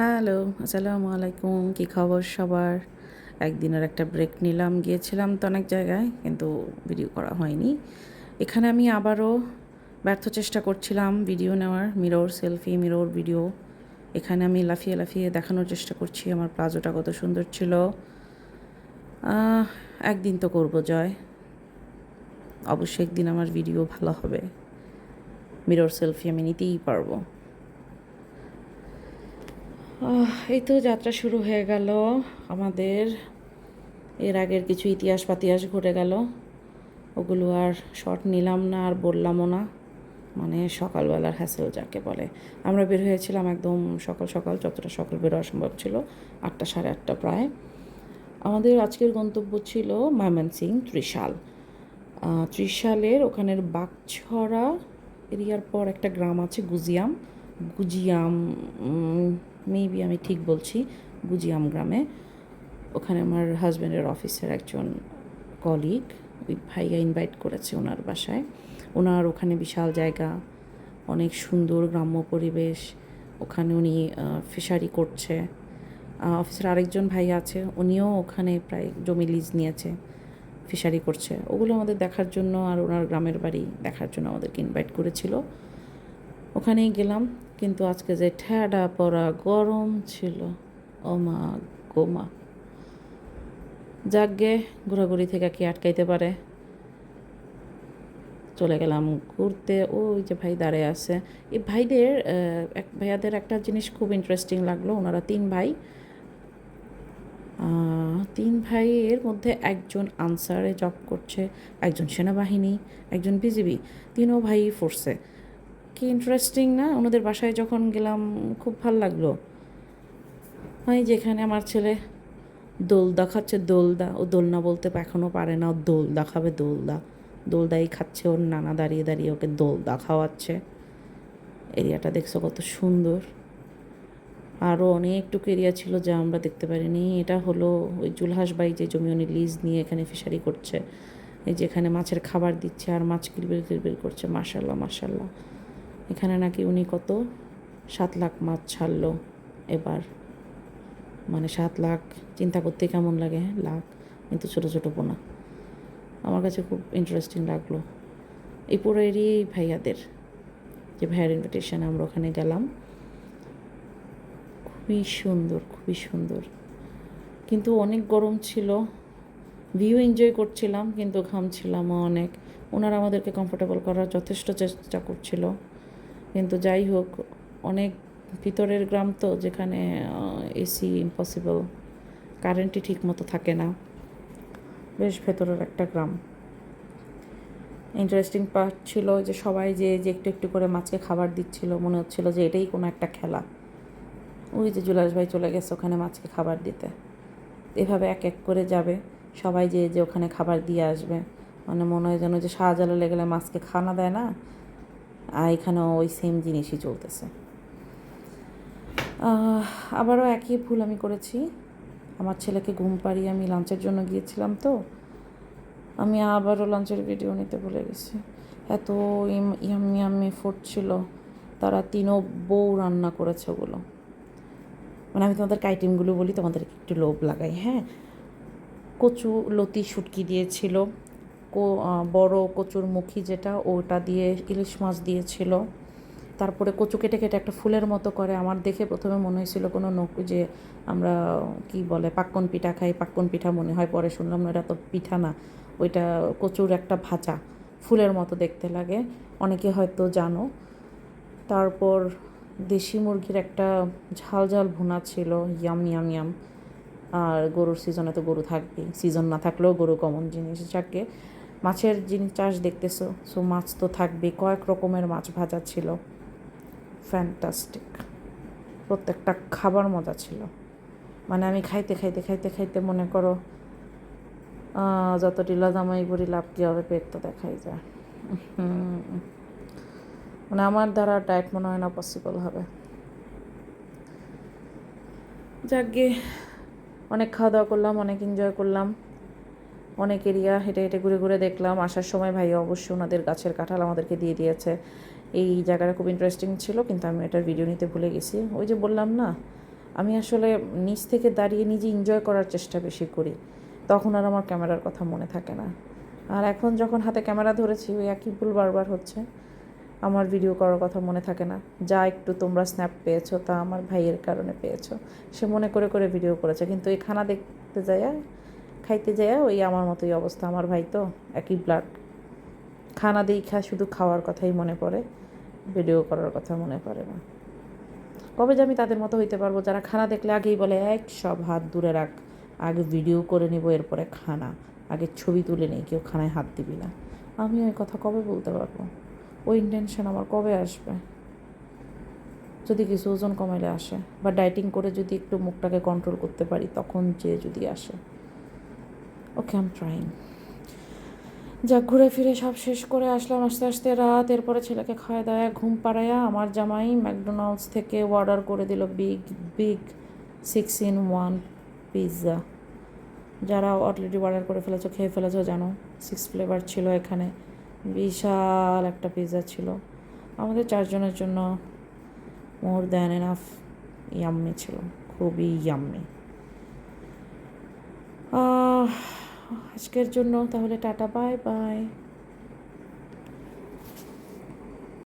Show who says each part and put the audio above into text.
Speaker 1: Hello, আসসালামু আলাইকুম। কী খবর সবার? একদিনের একটা ব্রেক নিলাম, গিয়েছিলাম তো অনেক জায়গায়, কিন্তু ভিডিও করা হয়নি। এখানে আমি আবারও ব্যর্থ চেষ্টা করছিলাম ভিডিও নেওয়ার মিরর সেলফি মিরর ভিডিও এখানে আমি লাফিয়ে লাফিয়ে দেখানোর চেষ্টা করছি, আমার প্লাজোটা কত সুন্দর ছিল। একদিন তো করব, জয়। অবশ্যই একদিন আমার ভিডিও ভালো হবে। মিরর সেলফি আমি নিতেই পারব। এই তো যাত্রা শুরু হয়ে গেল। আমাদের এর আগের কিছু ইতিহাস পাতিহাস ঘটে গেল। ওগুলো আর শর্ট নিলাম না, আর বললামও না। মানে সকালবেলার হ্যাসেল যাকে বলে। আমরা বের হয়েছিলাম একদম সকাল সকাল, যতটা সকাল বেরোয়া সম্ভব ছিল, আটটা সাড়ে আটটা প্রায়। আমাদের আজকের গন্তব্য ছিল ময়মনসিং, ত্রিশাল। ত্রিশালের ওখানের বাগছড়া এরিয়ার পর একটা গ্রাম আছে, গুজিয়াম। গুজিয়াম মেবি আমি ঠিক বলছি, গুজিয়াম গ্রামে। ওখানে আমার হাজব্যান্ডের অফিসের একজন কলিগ ওই ভাইয়া ইনভাইট করেছে ওনার বাসায়। ওনার ওখানে বিশাল জায়গা, অনেক সুন্দর গ্রাম্য পরিবেশ। ওখানে উনি ফিশারি করছে। অফিসের আরেকজন ভাই আছে, উনিও ওখানে প্রায় জমি লিজ নিয়েছে ফিশারি করছে। ওগুলো আমাদের দেখার জন্য আর ওনার গ্রামের বাড়ি দেখার জন্য আমাদেরকে ইনভাইট করেছিল। ওখানেই গেলাম। কিন্তু আজকে যে ঠেডা পড়া গরম ছিল, ও মা গো মা। যাকগে, ঘোরাঘুরি থেকে কি আটকাইতে পারে? চলে গেলাম ঘুরতে, ওই যে ভাই দাঁড়িয়ে আছে। এই ভাইদের এক ভাইয়াদের একটা জিনিস খুব ইন্টারেস্টিং লাগল, ওনারা তিন ভাই। তিন ভাইয়ের মধ্যে একজন আনসারে জব করছে, একজন সেনাবাহিনী, একজন বিজিবি, তিনও ভাই ফোর্সে কি ইন্টারেস্টিং না? ওনাদের বাসায় যখন গেলাম, খুব ভালো লাগল। হয় যেখানে আমার ছেলে দোলদা খাচ্ছে দোলদা। ও দোলনা বলতে এখনও পারে না। ও দোলদা খাবে দোলদা। দোলদাই খাচ্ছে, ওর নানা দাঁড়িয়ে দাঁড়িয়ে ওকে দোলদা খাওয়াচ্ছে এরিয়াটা দেখছ কত সুন্দর। আরও অনেকটুকু এরিয়া ছিল যা আমরা দেখতে পারিনি। এটা হলো ওই জুলহাস বাই যে জমি উনি লিজ নিয়ে এখানে ফিশারি করছে। এই যে এখানে মাছের খাবার দিচ্ছে আর মাছ কিলবিল কিলবিল করছে। মাশাল্লাহ মাশাল্লাহ। এখানে নাকি উনি কত? সাত লাখ মাছ ছাড়লো এবার। মানে সাত লাখ, চিন্তা করতে কেমন লাগে হ্যাঁ? লাখ, কিন্তু ছোটো ছোটো পোনা আমার কাছে খুব ইন্টারেস্টিং লাগল। এই পুরো এরিয়াই ভাইয়াদের, যে ভাইয়ার ইনভিটেশনে আমরা ওখানে গেলাম। খুবই সুন্দর খুবই সুন্দর। কিন্তু অনেক গরম ছিল। ভিউ এনজয় করছিলাম, কিন্তু ঘামছিলামও অনেক। ওনারা আমাদেরকে কমফোর্টেবল করার যথেষ্ট চেষ্টা করছিল। কিন্তু যাই হোক, অনেক ভিতরের গ্রাম তো যেখানে এসি ইম্পসিবল কারেন্টই ঠিক মতো থাকে না। বেশ ভেতরের একটা গ্রাম। ইন্টারেস্টিং পার্ট ছিল যে সবাই যে যে একটু একটু করে মাছকে খাবার দিচ্ছিল, মনে হচ্ছিল যে এটাই কোনো একটা খেলা। ওই যে জুলাস ভাই চলে গেছে ওখানে মাছকে খাবার দিতে। এভাবে এক এক করে যাবে। সবাই যে যে ওখানে খাবার দিয়ে আসবে। মানে মনে হয় যেন যে শাহজালালে গেলে মাছকে খানা দেয় না আর এখানেও ওই সেম জিনিসই চলতেছে। আবারও একই ভুল আমি করেছি। আমার ছেলেকে ঘুম পাড়িয়ে আমি লাঞ্চের জন্য গিয়েছিলাম তো। আমি আবারও লাঞ্চের ভিডিও নিতে ভুলে গেছি। এত ইয়াম্মি ইয়াম্মি ফুড ছিল। তারা তিনও বউ রান্না করেছে ওগুলো। মানে আমি তোমাদের আইটেমগুলো বলি, তোমাদেরকে একটু লোভ লাগাই হ্যাঁ? কচু লতি শুটকি দিয়েছিল। বড় কচুর মুখী যেটা, ওটা দিয়ে ইলিশ মাছ দিয়েছিল। তারপরে কচু কেটে কেটে একটা ফুলের মতো করে, আমার দেখে প্রথমে মনে হয়েছিল কোনো নক, যে আমরা, কি বলে, পাক্কন পিঠা খাই, পাক্কন পিঠা মনে হয়, পরে শুনলাম না, এটা তো পিঠা না, ওইটা কচুর একটা ভাজা, ফুলের মতো দেখতে লাগে, অনেকে হয়তো জানো। তারপর দেশি মুরগির একটা ঝাল ঝাল ভুনা ছিল ইয়াম ইয়াম ইয়াম আর গরুর সিজনে তো গরু থাকবেই সিজন না থাকলেও গরু কমন জিনিস যাকে মাছের জিনিস চাষ দেখতেছো? সো মাছ তো থাকবেই। কয়েক রকমের মাছ ভাজা ছিল। ফ্যান্টাস্টিক প্রত্যেকটা খাবার মজা ছিল। মানে আমি খাইতে খাইতে খাইতে খাইতে মনে করো যত টিলা জামাই বুড়ি লাভ কী হবে পেট তো দেখাই যায়। মানে আমার দ্বারা ডায়েট মনে হয় না পসিবল হবে। যাকে অনেক খাওয়া দাওয়া করলাম, অনেক এনজয় করলাম। অনেক এরিয়া হেঁটে হেঁটে ঘুরে ঘুরে দেখলাম। আসার সময় ভাইয়া অবশ্যই ওনাদের গাছের কাঁঠাল আমাদেরকে দিয়ে দিয়েছে। এই জায়গাটা খুব ইন্টারেস্টিং ছিল, কিন্তু আমি এটার ভিডিও নিতে ভুলে গেছি। ওই যে বললাম না, আমি আসলে নিচ থেকে দাঁড়িয়ে নিজে এনজয় করার চেষ্টা বেশি করি। তখন আর আমার ক্যামেরার কথা মনে থাকে না। আর এখন যখন হাতে ক্যামেরা ধরেছি, ওই একই ভুল বারবার হচ্ছে। আমার ভিডিও করার কথা মনে থাকে না। যা একটু তোমরা স্ন্যাপ পেয়েছ, তা আমার ভাইয়ের কারণে পেয়েছ। সে মনে করে করে ভিডিও করেছে। কিন্তু এই খানা দেখতে যায় খাইতে যায় ওই আমার মতোই অবস্থা, আমার ভাই তো একই ব্লাড খানা দেখা শুধু খাওয়ার কথাই মনে পড়ে ভিডিও করার কথা মনে পড়ে না। কবে যে আমি তাদের মতো হইতে পারব? যারা খানা দেখলে আগেই বলে এক সব হাত দূরে রাখ। আগে ভিডিও করে নিব, এরপরে খানা। আগে ছবি তুলে নেই, কেউ খানায় হাত দিবি না। আমি ওই কথা কবে বলতে পারব? ওই ইন্টেনশন আমার কবে আসবে? যদি কিছু ওজন কমাইলে আসে, বা ডায়েটিং করে যদি একটু মুখটাকে কন্ট্রোল করতে পারি, তখন যে যদি আসে। ওকে আম ট্রাইং যা ঘুরে ফিরে সব শেষ করে আসলাম আস্তে আস্তে রাত। এরপরে ছেলেকে খাওয়া দাওয়া ঘুম পাড়াইয়া আমার জামাই ম্যাকডোনাল্ডস থেকে অর্ডার করে দিল big big six in one pizza যারা অলরেডি অর্ডার করে ফেলেছো, খেয়ে ফেলেছো, জানো সিক্স ফ্লেভার ছিল এখানে। বিশাল একটা পিৎজা ছিল। আমাদের চারজনের জন্য মোর দ্যান এনাফ ইয়াম্মি ছিল। খুবই ইয়াম্মি আজকের জন্য তাহলে টাটা বাই বাই।